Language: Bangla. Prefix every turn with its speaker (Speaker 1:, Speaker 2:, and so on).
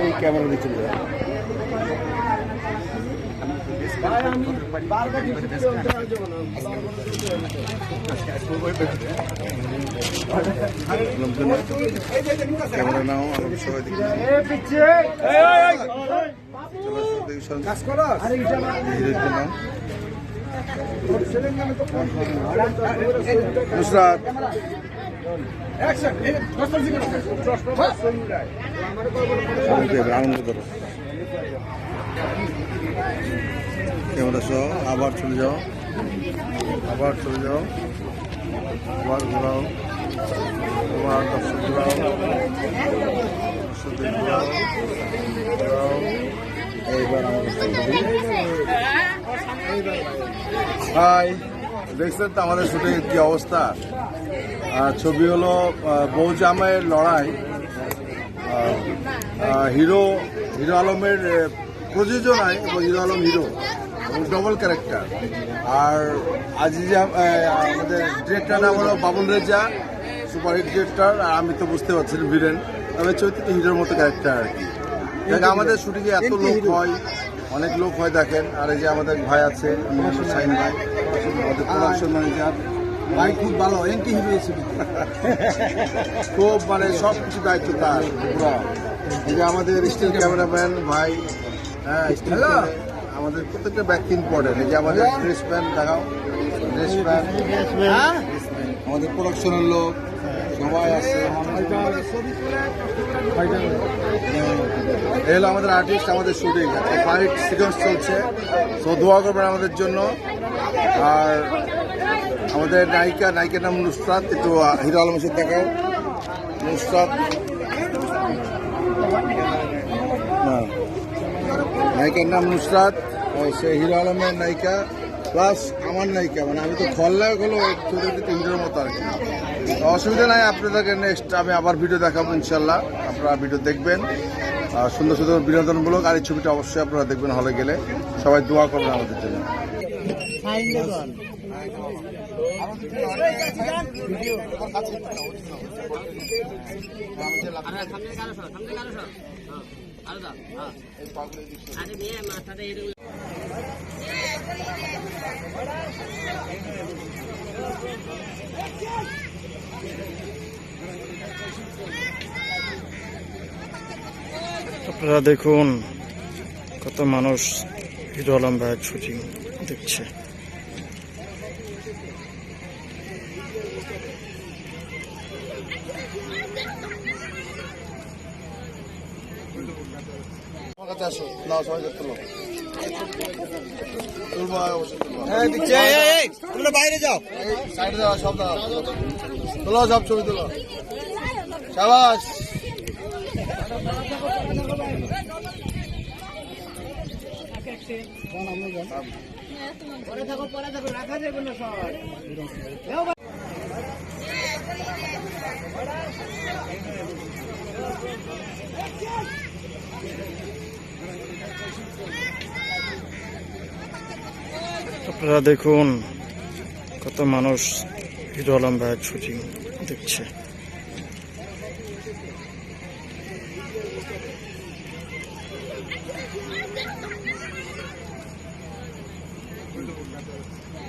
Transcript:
Speaker 1: এই ক্যামেরা যাবে ক্যামেরা নাও আমরা সবাই দেখি করো ক্যামেরা সহ আবার চলে যাও। আবার চলে যাও। আবার ঘোরাও। আবার দর্শক ঘোরাও। দেখছেন তো আমাদের শুটিং কি অবস্থা? ছবি হলো বউ জামাইয়ের লড়াই। হিরো হিরো আলমের প্রযোজনায় এবং hero Alam hero. Double character আর আজিজা আমাদের ডিরেক্টর নাম হলো বাবুল রেজা সুপারহিট ডিরেক্টর আর আমি তো বুঝতে পারছি ভিলেন তবে চৈত্র হিরোর মতো ক্যারেক্টার আর কি। দেখ আমাদের শুটিংয়ে এত লোক হয় অনেক লোক হয় দেখেন। আর এই যে আমাদের ভাই আছে সাইন ভাই। আমাদের প্রোডাকশন ম্যানেজার
Speaker 2: ভাই খুব ভালো এন্টি হিরো
Speaker 1: খুব মানে সব কিছু দায়িত্ব তার পুরো। এই যে আমাদের স্টিল ক্যামেরাম্যান ভাই হ্যাঁ স্টিল আমাদের প্রত্যেকটা ব্যক্তি ইম্পর্টেন্ট এই যে আমাদের ড্রেস প্যান্ট দেখাও। ড্রেস প্যান্ট আমাদের প্রোডাকশনের লোক সবাই আছে। হলো আমাদের আর্টিস্ট আমাদের শুটিং ফাইট সিকোয়েন্স চলছে। সো দোয়া করবেন আমাদের জন্য। আর আমাদের নায়িকা নায়িকার নাম নুসরাত একটু হিরো আলমের দেখাও। নুসরাত। নায়িকার নাম নুসরাত সে হিরো আলমের নায়িকা প্লাস আমার নায়িকা মানে আমি তো খলনায়ক হলো ছোটো হিরোর মতো আর কি অসুবিধা নাই আপনাদেরকে নেক্সট আমি আবার ভিডিও দেখাবো ইনশাল্লাহ আপনারা ভিডিও দেখবেন আর সুন্দর সুন্দর বিনোদনমূলক আর এই ছবিটা অবশ্যই আপনারা দেখবেন হলে গেলে সবাই দোয়া করবেন আমাদের জন্য
Speaker 3: আপনারা দেখুন কত মানুষ হিরো আলম ভাইয়ের শুটিং দেখছে।
Speaker 1: আসো নাও সবাই দেখতে লো তুলবো অবশ্যই তুলবো।
Speaker 2: তোমরা বাইরে যাও।
Speaker 1: সাইডে যাওয়া সব দাও। তোলো সব ছবি তোলো। সাবাস।
Speaker 3: আপনারা দেখুন কত মানুষ হিরো আলম ভাইয়ের শুটিং দেখছে Thank you.